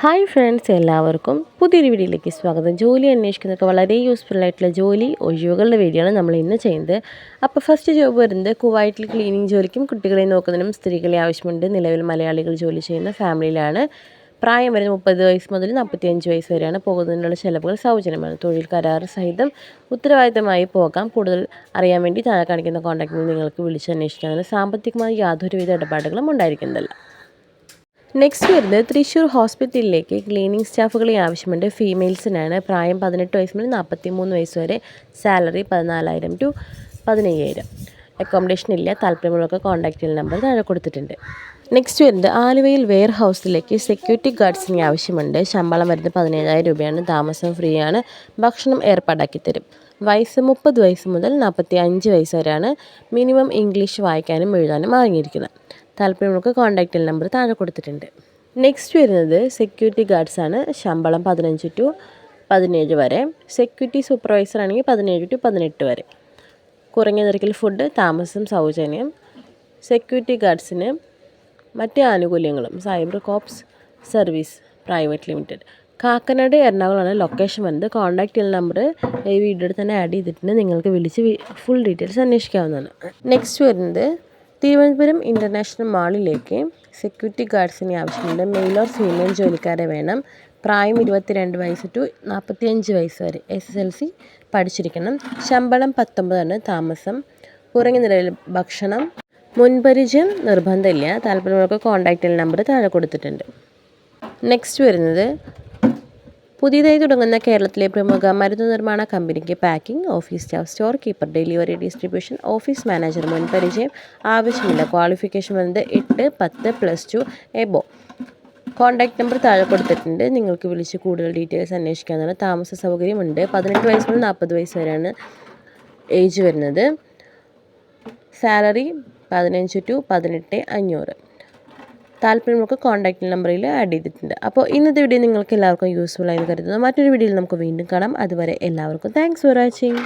Hi friends എല്ലാവർക്കും പുതിയൊരു വീഡിയോയിലേക്ക് സ്വാഗതം. ജോലി അന്വേഷിക്കുന്നതൊക്കെ വളരെ യൂസ്ഫുൾ ആയിട്ടുള്ള ജോലി ഒഴിവുകളുടെ വീഡിയോ ആണ് നമ്മൾ ഇന്ന് ചെയ്യുന്നത്. അപ്പോൾ ഫസ്റ്റ് ജോബ് വരുന്നത് കുവൈറ്റിൽ ക്ലീനിങ് ജോലിക്കും കുട്ടികളെ നോക്കുന്നതിനും സ്ത്രീകളെ ആവശ്യമുണ്ട്. നിലവിൽ മലയാളികൾ ജോലി ചെയ്യുന്ന ഫാമിലിയിലാണ്. പ്രായം വരെ മുപ്പത് വയസ്സ് മുതൽ നാൽപ്പത്തിയഞ്ച് വയസ്സ് വരെയാണ്. പോകുന്നതിനുള്ള ചിലവുകൾ സൗജന്യമാണ്. തൊഴിൽ കരാർ സഹിതം ഉത്തരവാദിത്തമായി പോകാം. കൂടുതൽ അറിയാൻ വേണ്ടി താഴെ കാണിക്കുന്ന കോൺടാക്റ്റിൽ നിങ്ങൾക്ക് വിളിച്ച് അന്വേഷിക്കാവുന്ന സാമ്പത്തികമായി യാതൊരുവിധ ഇടപാടുകളും ഉണ്ടായിരിക്കുന്നതല്ല. നെക്സ്റ്റ് വരുന്നത് തൃശ്ശൂർ ഹോസ്പിറ്റലിലേക്ക് ക്ലീനിങ് സ്റ്റാഫുകളെ ആവശ്യമുണ്ട്. ഫീമെയിൽസിനാണ് പ്രായം പതിനെട്ട് വയസ്സ് മുതൽ നാൽപ്പത്തി മൂന്ന് വയസ്സ് വരെ സാലറി പതിനാലായിരം ടു പതിനയ്യായിരം. അക്കോമഡേഷൻ ഇല്ല താല്പര്യമുള്ളവർക്ക് കോൺടാക്റ്റ് നമ്പർ താഴെ കൊടുത്തിട്ടുണ്ട്. നെക്സ്റ്റ് വരുന്നത് ആലുവയിൽ വെയർ ഹൗസിലേക്ക് സെക്യൂരിറ്റി ഗാർഡ്സിന് ആവശ്യമുണ്ട്. ശമ്പളം വരുന്നത് പതിനേഴായിരം രൂപയാണ്. താമസം ഫ്രീ ആണ് ഭക്ഷണം ഏർപ്പാടാക്കി തരും. വയസ്സ് മുപ്പത് വയസ്സ് മുതൽ നാൽപ്പത്തി അഞ്ച് വയസ്സ് വരെയാണ് മിനിമം ഇംഗ്ലീഷ് വായിക്കാനും എഴുതാനും അറിഞ്ഞിരിക്കുന്നത് താല്പര്യമുള്ളവർക്ക് കോൺടാക്റ്റ് നമ്പർ താഴെ കൊടുത്തിട്ടുണ്ട്. നെക്സ്റ്റ് വരുന്നത് സെക്യൂരിറ്റി ഗാർഡ്സ് ആണ്. ശമ്പളം പതിനഞ്ച് ടു പതിനേഴ് വരെ. സെക്യൂരിറ്റി സൂപ്പർവൈസർ ആണെങ്കിൽ പതിനേഴ് ടു പതിനെട്ട് വരെ. കുറഞ്ഞ നിരക്കിൽ ഫുഡ് താമസം സൗജന്യം. സെക്യൂരിറ്റി ഗാർഡ്സിന് മറ്റ് ആനുകൂല്യങ്ങളും. Cyber Cops Service Private Limited Kakkanad എറണാകുളമാണ് location വന്നത് കോൺടാക്ട് ചെയ്യുന്ന നമ്പർ ഈ വീഡിയോയിൽ തന്നെ ആഡ് ചെയ്തിട്ടുണ്ട്. നിങ്ങൾക്ക് വിളിച്ച് ഫുൾ ഡീറ്റെയിൽസ് അന്വേഷിക്കാവുന്നതാണ്. നെക്സ്റ്റ് വരുന്നത് തിരുവനന്തപുരം ഇന്റർനാഷണൽ മാളിലേക്ക് സെക്യൂരിറ്റി ഗാർഡ്സിന് ആവശ്യമുണ്ട് മെയിൽ ഓർ ഫീമെയിൽ ജോലിക്കാരെ വേണം. പ്രായം ഇരുപത്തിരണ്ട് വയസ്സ് ടു നാൽപ്പത്തിയഞ്ച് വയസ്സ് വരെ എസ് എസ് എൽ സി പഠിച്ചിരിക്കണം. ശമ്പളം പത്തൊമ്പതാണ് താമസം. കുറഞ്ഞ നിലയിൽ ഭക്ഷണം. മുൻപരിചയം നിർബന്ധമില്ല. താല്പര്യമുള്ളവർക്ക് കോൺടാക്റ്റ് നമ്പർ താഴെ കൊടുത്തിട്ടുണ്ട്. നെക്സ്റ്റ് വരുന്നത് പുതിയതായി തുടങ്ങുന്ന കേരളത്തിലെ പ്രമുഖ മരുന്ന് നിർമ്മാണ കമ്പനിക്ക് packing office staff store keeper delivery distribution office manager മുൻ പരിചയം ആവശ്യമില്ല. ക്വാളിഫിക്കേഷൻ വന്നത് എട്ട് പത്ത് plus two above contact number താഴെ കൊടുത്തിട്ടുണ്ട്. നിങ്ങൾക്ക് വിളിച്ച് കൂടുതൽ ഡീറ്റെയിൽസ് അന്വേഷിക്കാവുന്നതാണ്. താമസ സൗകര്യമുണ്ട്. പതിനെട്ട് വയസ്സ് മുതൽ നാൽപ്പത് വയസ്സ് വരെയാണ് ഏജ് വരുന്നത്. സാലറി പതിനഞ്ച് ടു പതിനെട്ട് അഞ്ഞൂറ്. താല്പര്യമുള്ള കോൺടാക്റ്റ് നമ്പറിൽ ആഡ് ചെയ്തിട്ടുണ്ട്. അപ്പോൾ ഇന്നത്തെ വീഡിയോ നിങ്ങൾക്ക് എല്ലാവർക്കും യൂസ്ഫുൾ ആയി കരുതുന്നു. മറ്റൊരു വീഡിയോയിൽ നമുക്ക് വീണ്ടും കാണാം. അതുവരെ എല്ലാവർക്കും താങ്ക്സ് ഫോർ വാച്ചിങ്